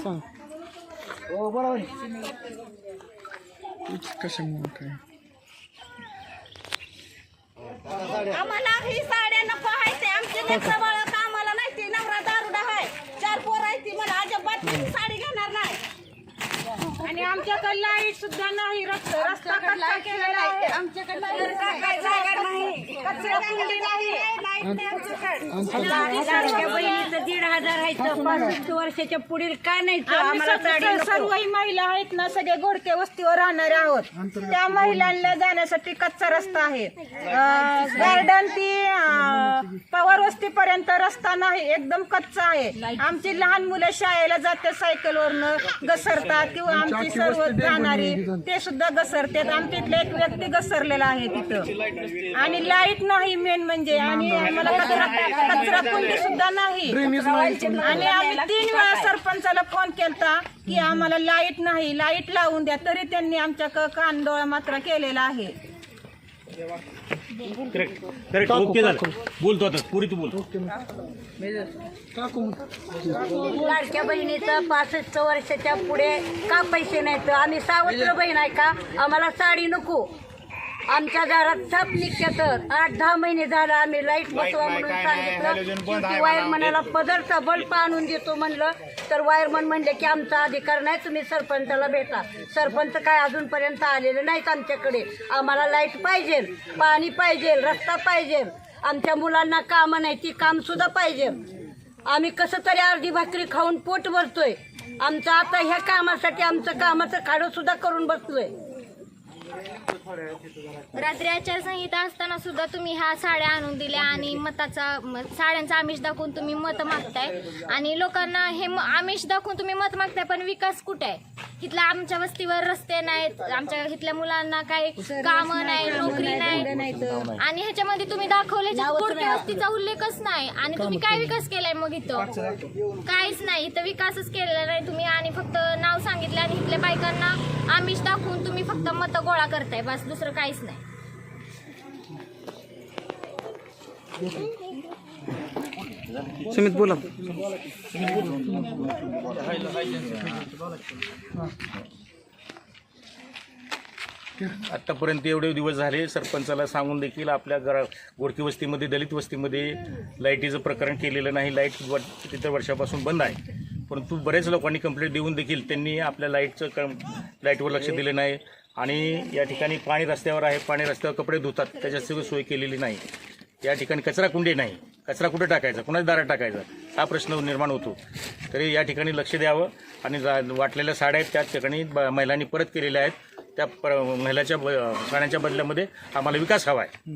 सांग हो बरोबर कशामुळे काय आम्हाला ही साड्या नको आहे ते आमचे लेकरं बाळ कामाला नाही ती नवरा दारुडा आहे चार पोर आहे ती मला अजिबात मी साडी घेणार नाही आणि आमच्याकडे लाइट सुद्धा नाही रस्ता रस्ता कच्चा केलेला आहे आमच्याकडे काय जागा नाही कचरा कुंडी नाही लाडक्या बहिणीचं दीड हजार आहे तर पासष्ट वर्षाच्या पुढील का नाही तर आम्हाला साडी नको. महिला आहेत ना सगळे गोडके वस्तीवर राहणारे आहोत. त्या महिलांना जाण्यासाठी कच्चा रस्ता आहे. गार्डन ती अं, वस्तीपर्यंत रस्ता नाही एकदम कच्चा आहे. आमची लहान मुलं शाळेला जाते सायकलवरनं घसरतात किंवा आमची सर्व जाणारी ते सुद्धा घसरतात. आमच्या इथले एक व्यक्ती घसरलेला आहे तिथं. आणि लाइट नाही मेन म्हणजे. आणि आम्हाला कचरा कचरा कुंडी सुद्धा नाही. आणि आम्ही तीन वेळा सरपंचाला फोन केलता की आम्हाला लाइट नाही. लाइट लावून द्या तरी त्यांनी आमच्या कानडोळा मात्र केलेला आहे. करेक्ट करेक्ट ओके झालं. बोलतो आता. पुरी तू बोल. लाडक्या बहिणीचं पासष्ट वर्षाच्या पुढे का पैसे नाहीत? आम्ही सावत्र बहीण आहे का? आम्हाला साडी नको. आमच्या दारात साप निघते तर. आठ दहा महिने झालं आम्ही लाइट बसवा म्हणून सांगितलं. वायरमनाला पदरचा बल्ब आणून देतो म्हणलं. तर वायरमन म्हणले की आमचा अधिकार नाही तुम्ही सरपंचाला भेटा. सरपंच काय अजूनपर्यंत आलेले नाहीत आमच्याकडे. आम्हाला लाइट पाहिजे पाणी पाहिजे रस्ता पाहिजे. आमच्या मुलांना कामं नाही ती काम सुद्धा पाहिजे. आम्ही कसं तरी अर्धी भाकरी खाऊन पोट भरतोय. आमचं आता ह्या कामासाठी आमचं कामाचं खाडं सुद्धा करून बसलोय. रात्री आचारसंहिता असताना सुद्धा तुम्ही ह्या साड्या आणून दिल्या आणि मताचा म- साड्यांचा आमिष दाखवून तुम्ही मत मागताय. आणि लोकांना हे म- आमिष दाखवून तुम्ही मत मागताय पण विकास कुठे आहे? इथल्या आमच्या वस्तीवर रस्ते नाहीत आमच्या इथल्या मुलांना काही कामं नाही नोकरी नाही. आणि ह्याच्यामध्ये तुम्ही दाखवले कोणत्या वस्तीचा उल्लेखच नाही. आणि तुम्ही काय विकास केलाय मग इथं? काहीच नाही. इथं विकासच केलेला नाही तुम्ही आणि फक्त इथल्या बायकांना आमिष दाखवून तुम्ही फक्त मत गोळा करताय बस दुसरं काहीच नाही. सुमित बोला. आत्तापर्यंत एवढे दिवस झाले सरपंचाला सांगून देखील आपल्या घरा गोडकी वस्तीमध्ये दलित वस्तीमध्ये लाईटीचं प्रकरण केलेलं नाही. लाइट तिथं वर्षापासून बंद आहे. परंतु बरेच लोकांनी कंप्लेंट देऊन देखील त्यांनी आपल्या लाईटचं क लाईटवर लक्ष दिलं नाही. आणि या ठिकाणी पाणी रस्त्यावर आहे. पाणी रस्त्यावर कपडे धुतात. त्याच्याची सोय केलेली नाही. या ठिकाणी कचरा कुंडी नाही. कचरा कुठे टाकायचा? कुणाच्या दारात टाकायचा? हा प्रश्न निर्माण होतो. तरी या ठिकाणी लक्ष द्यावं. आणि जा वाटलेल्या साड्या आहेत. त्या ठिकाणी ब- महिलांनी परत केलेल्या आहेत. त्या पर महिलाच्या ब- साड्यांच्या बदल्यामध्ये आम्हाला विकास हवा आहे.